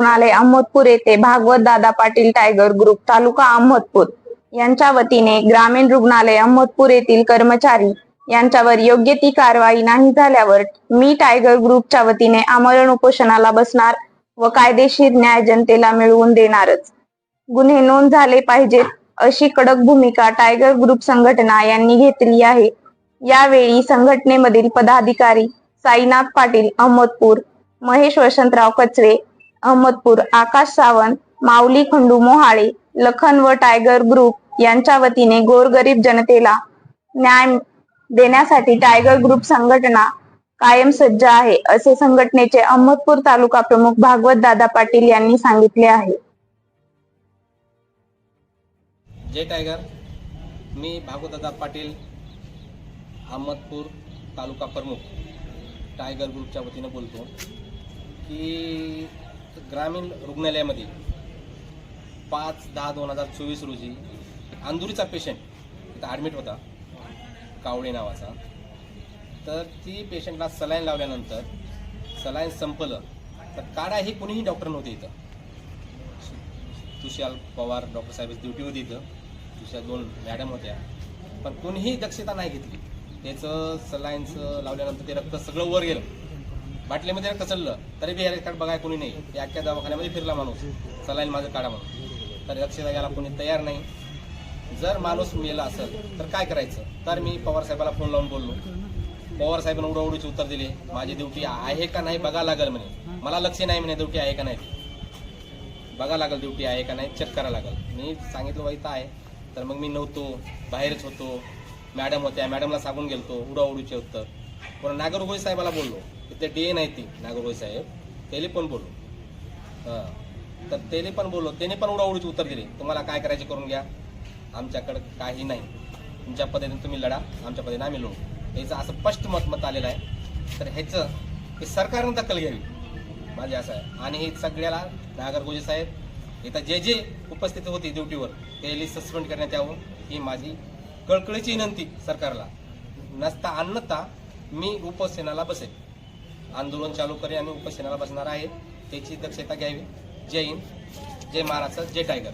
रुग्णालय अहमदपूर येथे Bhagwat Dada Patil tiger group तालुका अहमदपूर यांच्या वतीने ग्रामीण रुग्णालय अहमदपूर येथील कर्मचारी यांच्यावर योग्य ती कारवाई नाही झाल्यावर मी टायगर ग्रुपच्या वतीने आमरण उपोषणाला बसणार व कायदेशीर न्याय जनतेला मिळवून देणारच. गुन्हे नोंद झाले पाहिजेत अशी कडक भूमिका टायगर ग्रुप संघटना यांनी घेतली आहे. यावेळी संघटनेमधील पदाधिकारी साईनाथ पाटील अहमदपूर महेश वसंतराव कचरे अहमदपूर आकाश सावंत माऊली खंडू मोहाळे लखन व टायगर ग्रुप यांच्या वतीने गोरगरीब जनतेला न्याय देण्यासाठी टायगर ग्रुप संघटना कायम सज्ज आहे असे संघटनेचे अहमदपूर तालुका प्रमुख भागवत दादा पाटील यांनी सांगितले आहे. जय टायगर. मी भागवतदादा पाटील अहमदपूर तालुका प्रमुख टायगर ग्रुपच्या वतीनं बोलतो की ग्रामीण रुग्णालयामध्ये पाच दहा दोन हजार चोवीस रोजी अंधुरीचा पेशंट तिथं ॲडमिट होता कावळे नावाचा. तर ती पेशंटला सलाईन लावल्यानंतर सलाईन संपलं तर काढा हे कोणीही डॉक्टर नव्हते इथं. तुषार पवार डॉक्टर साहेब ड्युटी होती इथं. तुषार दोन मॅडम होत्या. पण कोणीही दक्षता नाही घेतली. त्याचं सलाईनचं लावल्यानंतर ते रक्त सगळं वर गेलं. बाटलीमध्ये रक्त चाललं तरी बी कार्ड बघाय कोणी नाही. ते अख्ख्या दवाखान्यामध्ये फिरला माणूस. चलाईल माझं काढा म्हणून. तर लक्ष द्यायला कोणी तयार नाही. जर माणूस मेला असेल तर काय करायचं? तर मी पवार साहेबाला फोन लावून बोललो. पवार साहेबांना उडवडीचे उत्तर दिले. माझी ड्युटी आहे का नाही बघा लागेल म्हणे. मला लक्ष नाही म्हणे ड्युटी आहे का नाही. बघा लागेल ड्युटी आहे का नाही चेक करायला लागेल. मी सांगितलं बाई आहे. तर मग मी नव्हतो बाहेरच होतो. मॅडम होत्या मॅडमला सांगून गेलतो उडाउडीचे उत्तर. पण नागरगोळी साहेबाला बोललो. तिथे डी एन आहे ती नागरगोई साहेब. त्याला पण बोलू. हां. तर त्याला पण बोललो त्याने पण उडाउडीचे उत्तर दिले. तुम्हाला काय करायचे करून घ्या. आमच्याकडं काही नाही. तुमच्या पद्धतीने तुम्ही लढा. आमच्या पद्धतीने आम्ही लढू. याचं असं स्पष्ट मत मत आलेलं आहे. तर ह्याचं हे सरकारनं दखल घ्यावी. माझे असं आहे. आणि हे सगळ्याला नागरगोजे साहेब इथं जे जे उपस्थित होते ड्युटीवर त्याला सस्पेंड करण्यात यावं. ही माझी कळकळीची विनंती सरकारला. नसता आणता मी उपोषणाला बसेल. आंदोलन चालू करेल आणि उपोषणाला बसणार आहे त्याची दक्षता घ्यावी. जय हिंद. जय महाराष्ट्र. जय टायगर.